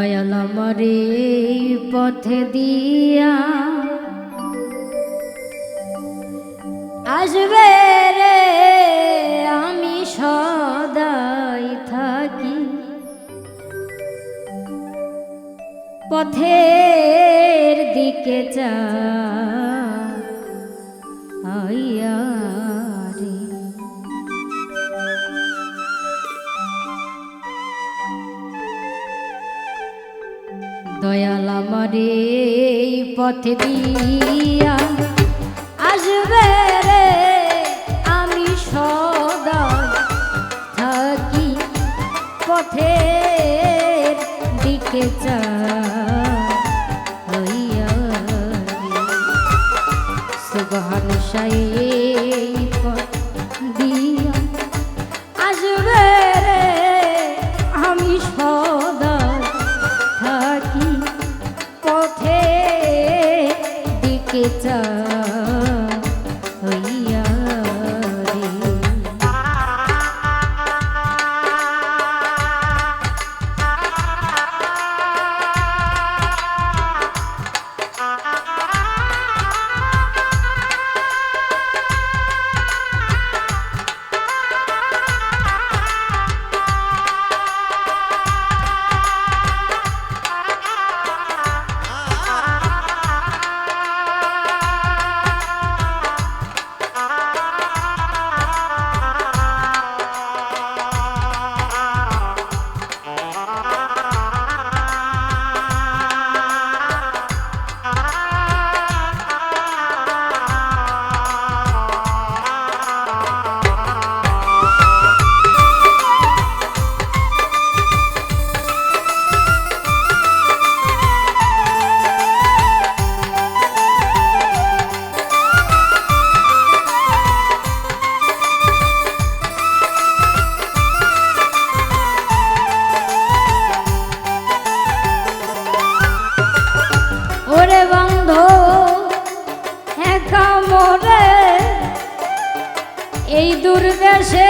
দয়াল এই পথে দিয়া। আসবে রে আমি সদাই থাকি। পথের দিকে যা আইয়া দয়াল আমার পথ দিয়া আসবে রে আমি সদা থাকি পথের এই দুর্দেশে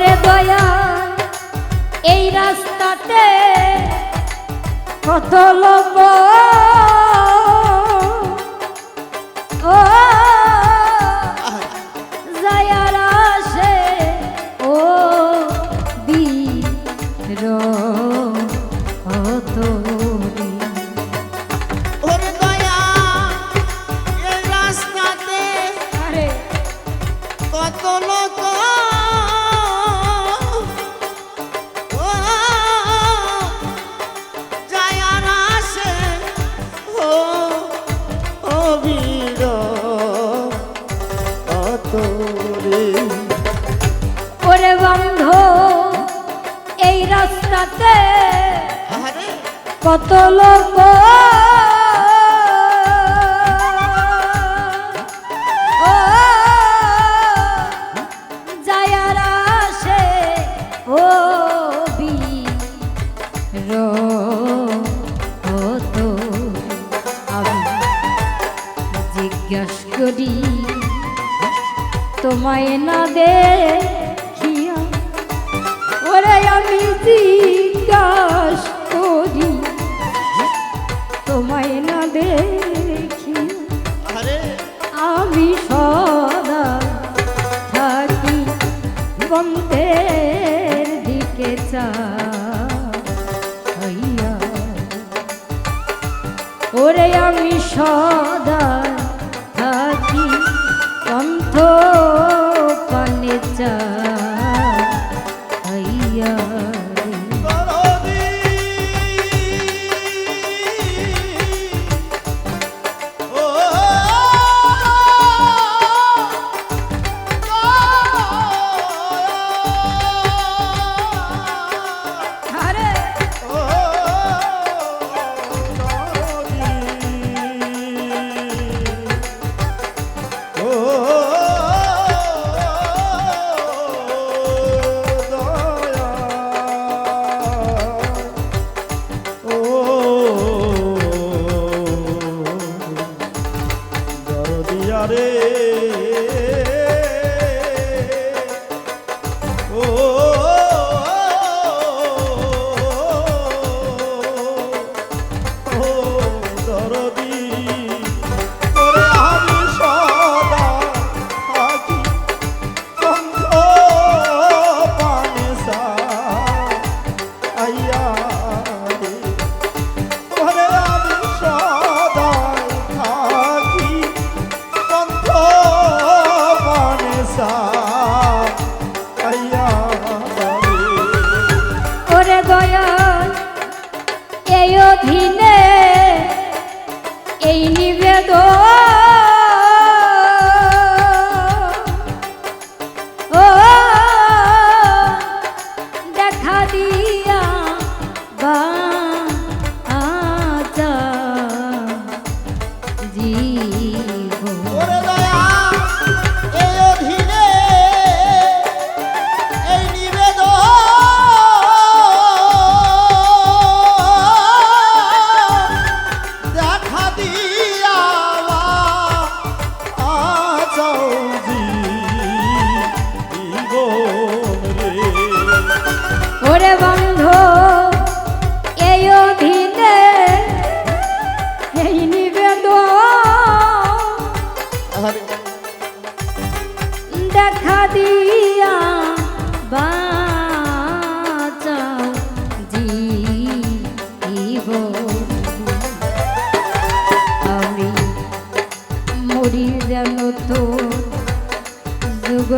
ওরে দয়া এই রাস্তাতে কত লোক কত লোক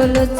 solo